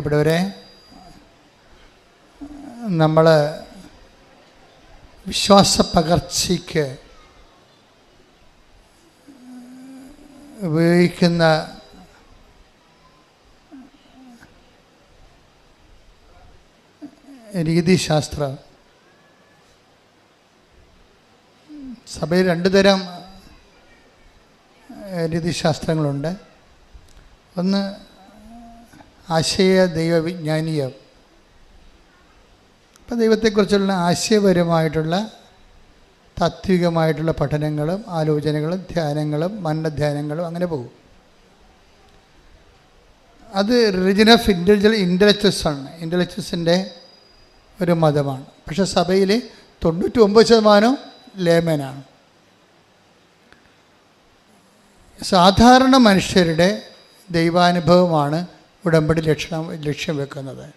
പ്രിയപ്പെട്ടവരെ നമ്മൾ വിശ്വാസ പകർച്ചയ്ക്ക് ഉപയോഗിക്കുന്ന രീതിശാസ്ത്രം സഭയിൽ രണ്ട് തരം രീതിശാസ്ത്രങ്ങളുണ്ട് ഒന്ന് ആശയ ദൈവവിജ്ഞാനീയം അപ്പം ദൈവത്തെക്കുറിച്ചുള്ള ആശയപരമായിട്ടുള്ള താത്വികമായിട്ടുള്ള പഠനങ്ങളും ആലോചനകളും ധ്യാനങ്ങളും മനധ്യാനങ്ങളും അങ്ങനെ പോകും. അത് റിലിജൻ ഓഫ് ഇന്റലിജൽ ഇന്റലക്ച്വസാണ് ഇന്റലക്ച്വസിന്റെ ഒരു മതമാണ്. പക്ഷേ സഭയിൽ തൊണ്ണൂറ്റി ഒമ്പത് ശതമാനവും ലേമനാണ്. സാധാരണ മനുഷ്യരുടെ ദൈവാനുഭവമാണ് ഉടമ്പടി ലക്ഷണം ലക്ഷ്യം വെക്കുന്നത്.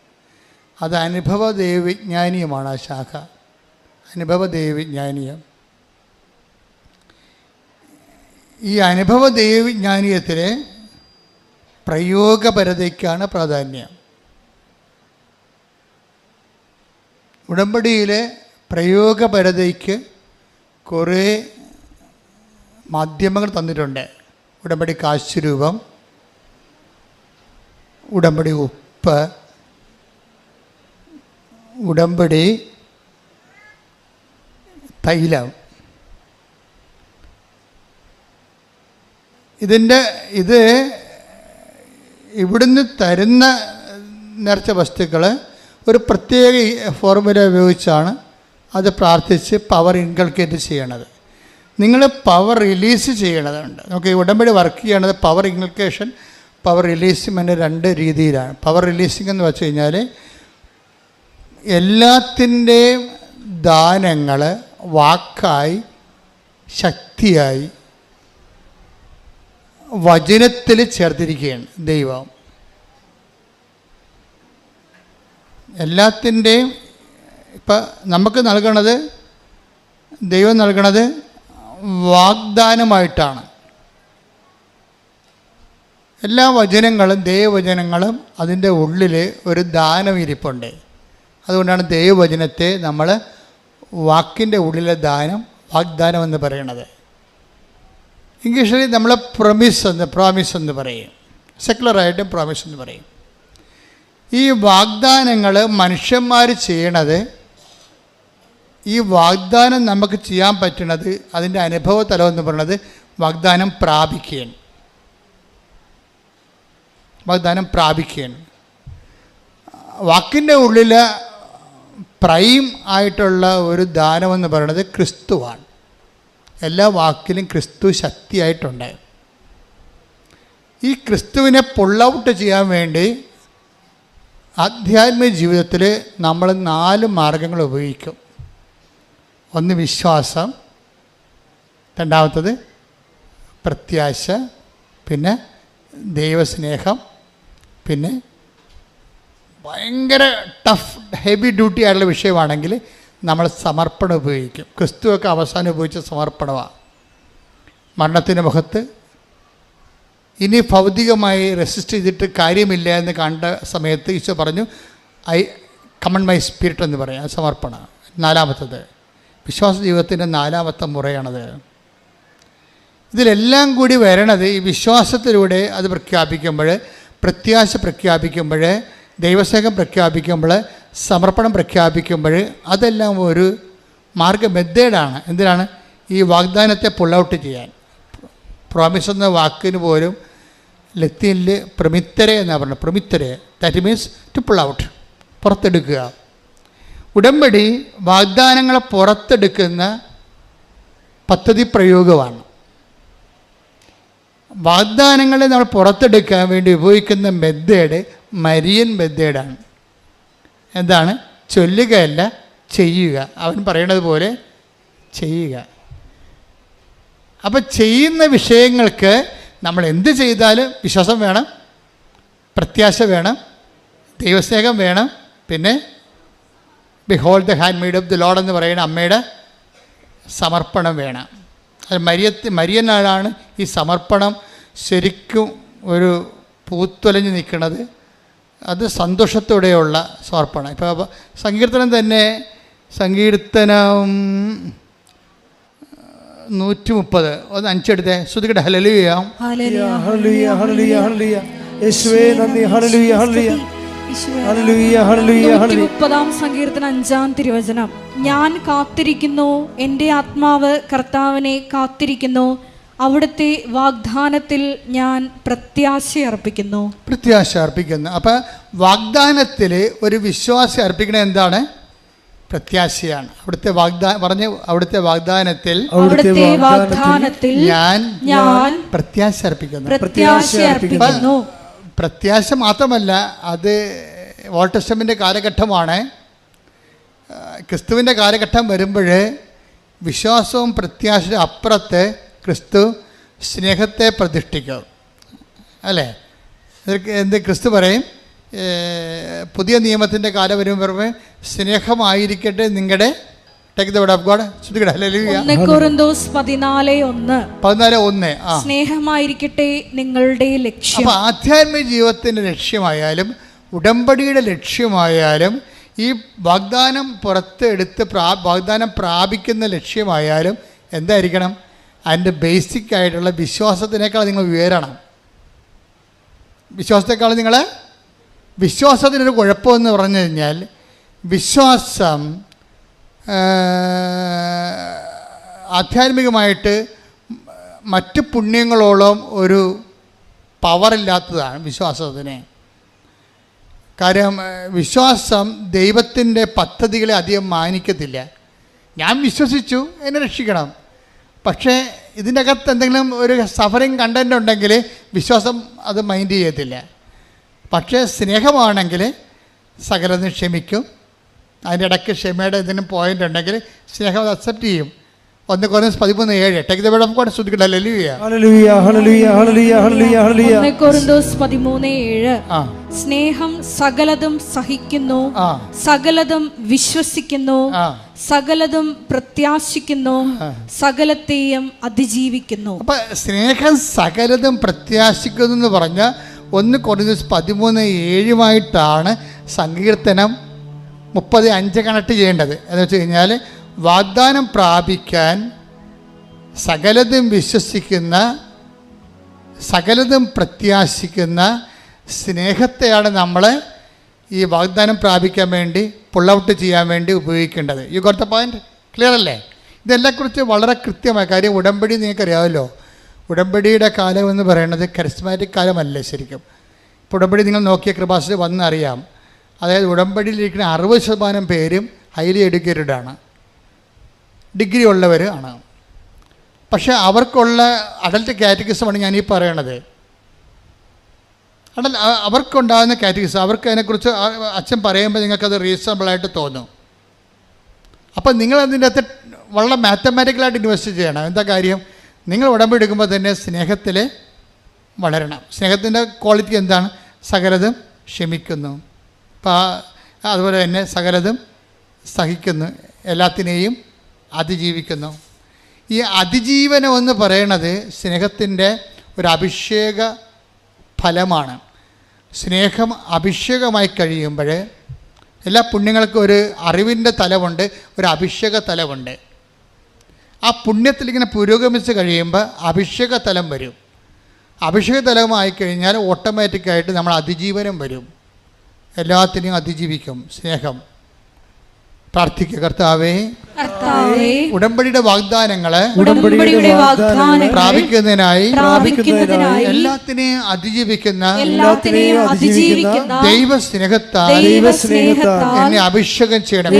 അത് അനുഭവ ദൈവവിജ്ഞാനീയമാണ് ആ ശാഖ. അനുഭവ ദൈവവിജ്ഞാനീയം ഈ അനുഭവ ദൈവവിജ്ഞാനീയത്തിലെ പ്രയോഗപരതയ്ക്കാണ് പ്രാധാന്യം. ഉടമ്പടിയിലെ പ്രയോഗപരതയ്ക്ക് കുറേ മാധ്യമങ്ങൾ തന്നിട്ടുണ്ട്. ഉടമ്പടി കാശുരൂപം ഉടമ്പടി ഉപ്പ് ഉടമ്പടി തൈലം. ഇതിന്റെ ഇത് ഇവിടുന്ന് തരുന്ന നേർച്ച വസ്തുക്കൾ ഒരു പ്രത്യേക ഫോർമുല ഉപയോഗിച്ചാണ് അത് പ്രാർത്ഥിച്ച് പവർ ഇൻകൾക്കേറ്റ് ചെയ്യണത്. നിങ്ങൾ പവർ റിലീസ് ചെയ്യണതുണ്ട്. നമുക്ക് ഈ ഉടമ്പടി വർക്ക് ചെയ്യണത് പവർ ഇൻകൾക്കേഷൻ പവർ റിലീസിങ് രണ്ട് രീതിയിലാണ്. പവർ റിലീസിങ് എന്ന് വെച്ച് കഴിഞ്ഞാൽ എല്ലാത്തിന്റെയും ദാനങ്ങൾ വാക്കായി ശക്തിയായി വചനത്തിൽ ചേർത്തിരിക്കുകയാണ് ദൈവം. എല്ലാത്തിന്റെയും ഇപ്പം നമുക്ക് നൽകണത് ദൈവം നൽകണത് വാഗ്ദാനമായിട്ടാണ്. എല്ലാ വചനങ്ങളും ദൈവവചനങ്ങളും അതിന്റെ ഉള്ളിൽ ഒരു ദാനം ഇരിപ്പുണ്ട് അതുകൊണ്ടാണ് ദൈവവചനത്തെ നമ്മൾ വാക്കിന്റെ ഉള്ളിലെ ദാനം വാഗ്ദാനം എന്ന് പറയണത്. ഇംഗ്ലീഷിൽ നമ്മൾ പ്രൊമിസ് എന്ന് പ്രോമിസ് എന്ന് പറയും. സെക്കുലറായിട്ട് പ്രോമിസ് എന്ന് പറയും. ഈ വാഗ്ദാനങ്ങൾ മനുഷ്യന്മാർ ചെയ്യണത് ഈ വാഗ്ദാനം നമുക്ക് ചെയ്യാൻ പറ്റുന്നത് അതിന്റെ അനുഭവ തലം എന്ന് പറയുന്നത് വാഗ്ദാനം പ്രാപിക്കുകയാണ് വാഗ്ദാനം പ്രാപിക്കുകയാണ്. വാക്കിന്റെ ഉള്ളിൽ പ്രൈം ആയിട്ടുള്ള ഒരു ദാനമെന്ന് പറയുന്നത് ക്രിസ്തുവാണ്. എല്ലാ വാക്കിലും ക്രിസ്തു ശക്തിയായിട്ടുണ്ട് ഈ ക്രിസ്തുവിനെ പുള്ളൗട്ട് ചെയ്യാൻ വേണ്ടി ആധ്യാത്മിക ജീവിതത്തിൽ നമ്മൾ നാല് മാർഗങ്ങൾ ഉപയോഗിക്കും. ഒന്ന് വിശ്വാസം രണ്ടാമത്തത് പ്രത്യാശ പിന്നെ ദൈവസ്നേഹം പിന്നെ ഭയങ്കര ടഫ് ഹെവി ഡ്യൂട്ടി ആയിട്ടുള്ള വിഷയമാണെങ്കിൽ നമ്മൾ സമർപ്പണം ഉപയോഗിക്കും. ക്രിസ്തുവൊക്കെ അവസാനം ഉപയോഗിച്ച സമർപ്പണമാണ് മരണത്തിന്റെ മുഖത്ത് ഇനി ഭൗതികമായി റെസിസ്റ്റ് ചെയ്തിട്ട് കാര്യമില്ല എന്ന് കണ്ട സമയത്ത് ഈശോ പറഞ്ഞു ഐ കമൺ മൈ സ്പിരിറ്റ് എന്ന് പറയാം. സമർപ്പണ. നാലാമത്തത്. വിശ്വാസ ജീവിതത്തിന്റെ നാലാമത്തെ മുറയാണത്. ഇതിലെല്ലാം കൂടി വരണത് ഈ വിശ്വാസത്തിലൂടെ അത് പ്രഖ്യാപിക്കുമ്പോൾ പ്രത്യാശ പ്രഖ്യാപിക്കുമ്പോൾ ദൈവസേഖം പ്രഖ്യാപിക്കുമ്പോൾ സമർപ്പണം പ്രഖ്യാപിക്കുമ്പോൾ അതെല്ലാം ഒരു മാർഗ മെത്തേഡാണ് എന്തിനാണ്? ഈ വാഗ്ദാനത്തെ പുൾ ഔട്ട് ചെയ്യാൻ. പ്രോമിസ് എന്ന വാക്കിന് പോലും ലത്തീനിൽ പ്രമിത്തരെ എന്നാണ് പറഞ്ഞത്? പ്രമിത്തരെ. That means to pull out പുറത്തെടുക്കുക. ഉടമ്പടി വാഗ്ദാനങ്ങളെ പുറത്തെടുക്കുന്ന പദ്ധതി പ്രയോഗമാണ്. വാഗ്ദാനങ്ങളെ നമ്മൾ പുറത്തെടുക്കാൻ വേണ്ടി ഉപയോഗിക്കുന്ന മെത്തേഡ് മരിയൻ മെത്തേഡാണ് എന്താണ്? ചൊല്ലുകയല്ല ചെയ്യുക. അവൻ പറയണത് പോലെ ചെയ്യുക. അപ്പം ചെയ്യുന്ന വിഷയങ്ങൾക്ക് നമ്മൾ എന്ത് ചെയ്താലും വിശ്വാസം വേണം പ്രത്യാശ വേണം ദൈവസ്നേഹം വേണം. പിന്നെ behold the handmaid of the Lord എന്ന് പറയുന്ന അമ്മയുടെ സമർപ്പണം വേണം. മരിയത്ത് മരിയനാണ് ഈ സമർപ്പണം ശരിക്കും ഒരു പൂത്തൊലഞ്ഞ് നിൽക്കുന്നത്. അത് സന്തോഷത്തോടെയുള്ള സമർപ്പണം. ഇപ്പോൾ സങ്കീർത്തനം തന്നെ സങ്കീർത്തനം നൂറ്റി മുപ്പത് ഒന്ന് അഞ്ചെടുത്തേ. ശ്രുതികട ഹലലുയാം ഹല്ലേലൂയ. ഹല്ലേലൂയ ഹല്ലേലൂയ ഹല്ലേലൂയ യേശുവേ നന്ദി. ഹല്ലേലൂയ ഹല്ലേലൂയ. മുപ്പതാം സങ്കീർത്തന അഞ്ചാം തിരുവചനം. ഞാൻ കാത്തിരിക്കുന്നു എന്റെ ആത്മാവ് കർത്താവിനെ കാത്തിരിക്കുന്നു. അവിടുത്തെ വാഗ്ദാനത്തിൽ ഞാൻ പ്രത്യാശ അർപ്പിക്കുന്നു. പ്രത്യാശ അർപ്പിക്കുന്നു. അപ്പൊ വാഗ്ദാനത്തിൽ ഒരു വിശ്വാസം അർപ്പിക്കണത് എന്താണ്? പ്രത്യാശയാണ്. അവിടുത്തെ വാഗ്ദാനം പറഞ്ഞ അവിടുത്തെ വാഗ്ദാനത്തിൽ അവിടുത്തെ വാഗ്ദാനത്തിൽ ഞാൻ ഞാൻ പ്രത്യാശ അർപ്പിക്കുന്നു. പ്രത്യാശ അർപ്പിക്കുന്നു. പ്രത്യാശ മാത്രമല്ല അത് ഓൾഡ് ടെസ്റ്റമെന്റ് കാലഘട്ടമാണ്. ക്രിസ്തുവിന്റെ കാലഘട്ടം വരുമ്പോൾ വിശ്വാസവും പ്രത്യാശയുടെ അപ്പുറത്ത് ക്രിസ്തു സ്നേഹത്തെ പ്രതിഷ്ഠിക്കും. അല്ലേ? എന്ത് ക്രിസ്തു പറയും? പുതിയ നിയമത്തിന്റെ കാലം വരുമ്പോൾ സ്നേഹമായിരിക്കട്ടെ നിങ്ങളുടെ take the word of God ശ്രുതികട ഹല്ലേലൂയ ഒന്ന് കൊറിന്തോസ് പതിനാല് ഒന്ന്. പതിനാല് ആ. സ്നേഹമായിരിക്കട്ടെ നിങ്ങളുടെ ലക്ഷ്യം. അപ്പോൾ ആധ്യാത്മിക ജീവിതത്തിന്റെ ലക്ഷ്യമായാലും ഉടമ്പടിയുടെ ലക്ഷ്യമായാലും ഈ വാഗ്ദാനം പുറത്ത് എടുത്ത് പ്രാ വാഗ്ദാനം പ്രാപിക്കുന്ന ലക്ഷ്യമായാലും എന്തായിരിക്കണം? അതിന്റെ ബേസിക് ആയിട്ടുള്ള വിശ്വാസത്തിനേക്കാൾ നിങ്ങൾ ഉയരണം. വിശ്വാസത്തെക്കാൾ നിങ്ങൾ വിശ്വാസത്തിനൊരു കുഴപ്പമെന്ന് പറഞ്ഞു കഴിഞ്ഞാൽ വിശ്വാസം ആധ്യാത്മികമായിട്ട് മറ്റ് പുണ്യങ്ങളോളം ഒരു പവറില്ലാത്തതാണ് വിശ്വാസത്തിന്. കാര്യം വിശ്വാസം ദൈവത്തിന്റെ പദ്ധതികളെ അധികം മാനിക്കത്തില്ല. ഞാൻ വിശ്വസിച്ചു എന്നെ രക്ഷിക്കണം. പക്ഷേ ഇതിന്റെ അകത്ത് എന്തെങ്കിലും ഒരു സഫറിങ് കണ്ടന്റ് ഉണ്ടെങ്കിൽ വിശ്വാസം അത് മൈൻഡ് ചെയ്യത്തില്ല. പക്ഷേ സ്നേഹമാണെങ്കിൽ സകലതും ക്ഷമിക്കും. അതിന്റെ ഇടയ്ക്ക് ക്ഷമയുടെ എന്തെങ്കിലും പോയിന്റ് ഉണ്ടെങ്കിൽ സ്നേഹം അത് അക്സെപ്റ്റ് ചെയ്യും. ഒന്ന് കുറഞ്ഞ പതിമൂന്ന് ഏഴ്. Take the word of God ശ്രദ്ധിക്കട്ടെ. ലലിയ ഹല്ലേലൂയ ഹല്ലേലൂയ ഹല്ലേലൂയ ഹല്ലേലൂയ ഹല്ലേലൂയ ഒന്ന് കൊറിന്തോസ് പതിമൂന്ന് ഏഴ്. സ്നേഹം സകലതും സഹിക്കുന്നു. സകലതും വിശ്വസിക്കുന്നു. സകലതും പ്രത്യാശിക്കുന്നു. സകലത്തെയും അതിജീവിക്കുന്നു. അപ്പൊ സ്നേഹം സകലതും പ്രത്യാശിക്കുന്നു എന്ന് പറഞ്ഞ ഒന്ന് കുറഞ്ഞ പതിമൂന്ന് ഏഴുമായിട്ടാണ് സങ്കീർത്തനം മുപ്പത് അഞ്ച് കണക്ട് ചെയ്യേണ്ടത്. എന്ന് വെച്ച് കഴിഞ്ഞാൽ വാഗ്ദാനം പ്രാപിക്കാൻ സകലതും വിശ്വസിക്കുന്ന സകലതും പ്രത്യാശിക്കുന്ന സ്നേഹത്തെയാണ് നമ്മൾ ഈ വാഗ്ദാനം പ്രാപിക്കാൻ വേണ്ടി പുൾ ചെയ്യാൻ വേണ്ടി ഉപയോഗിക്കേണ്ടത്. യു ദ പോയിന്റ് ക്ലിയർ അല്ലേ? ഇതെല്ലാക്കുറിച്ച് വളരെ കൃത്യമായ കാര്യം ഉടമ്പടി നിങ്ങൾക്കറിയാമല്ലോ. ഉടമ്പടിയുടെ കാലം എന്ന് പറയുന്നത് കരിസ്മാറ്റിക് കാലമല്ലേ ശരിക്കും. ഇപ്പോൾ ഉടമ്പടി നിങ്ങൾ നോക്കിയ കൃപാസിൽ വന്നറിയാം. അതായത് ഉടമ്പടിയിലിരിക്കുന്ന അറുപത് ശതമാനം പേരും ഹൈലി എഡ്യൂക്കേറ്റഡ് ആണ്. ഡിഗ്രി ഉള്ളവർ ആണ്. പക്ഷേ അവർക്കുള്ള അഡൽട്ട് കാറ്റഗറിസമാണ് ഞാൻ ഈ പറയണത്. അടൽ അ- അവർക്കുണ്ടാകുന്ന കാറ്റഗറീസ് അവർക്ക് അതിനെക്കുറിച്ച് അച്ഛൻ പറയുമ്പോൾ നിങ്ങൾക്കത് റീസണബിളായിട്ട് തോന്നും. അപ്പം നിങ്ങൾ അതിന്റെ അകത്ത് വളരെ മാത്തമാറ്റിക്കലായിട്ട് ഇൻവെസ്റ്റ് ചെയ്യണം. എന്താ കാര്യം? നിങ്ങൾ ഉടമ്പെടുക്കുമ്പോൾ തന്നെ സ്നേഹത്തിൽ വളരണം. സ്നേഹത്തിന്റെ ക്വാളിറ്റി എന്താണ്? സകലതും ക്ഷമിക്കുന്നു. അതുപോലെ തന്നെ സകലതും സഹിക്കുന്നു എല്ലാത്തിനെയും അതിജീവിക്കുന്നു. ഈ അതിജീവനം എന്ന് പറയണത് സ്നേഹത്തിന്റെ ഒരു അഭിഷേക ഫലമാണ്. സ്നേഹം അഭിഷേകമായി കഴിയുമ്പോൾ എല്ലാ പുണ്യങ്ങൾക്കും ഒരു അറിവിന്റെ തലമുണ്ട് ഒരു അഭിഷേക തലമുണ്ട് ആ പുണ്യത്തിൽ ഇങ്ങനെ പുരോഗമിച്ച് കഴിയുമ്പോൾ അഭിഷേക തലം വരും. അഭിഷേക തലമായി കഴിഞ്ഞാൽ ഓട്ടോമാറ്റിക്കായിട്ട് നമ്മൾ അതിജീവനം വരും. എല്ലാത്തിനെയും അതിജീവിക്കും. സ്നേഹം. പ്രാർത്ഥിക്കുക കർത്താവേ. കർത്താവേ ഉടമ്പടിയുടെ വാഗ്ദാനങ്ങൾ പ്രാപിക്കുന്നതിനായി എല്ലാത്തിനെയും അതിജീവിക്കുന്ന ദൈവ സ്നേഹത്താൽ എന്നെ അഭിഷേകം ചെയ്യണം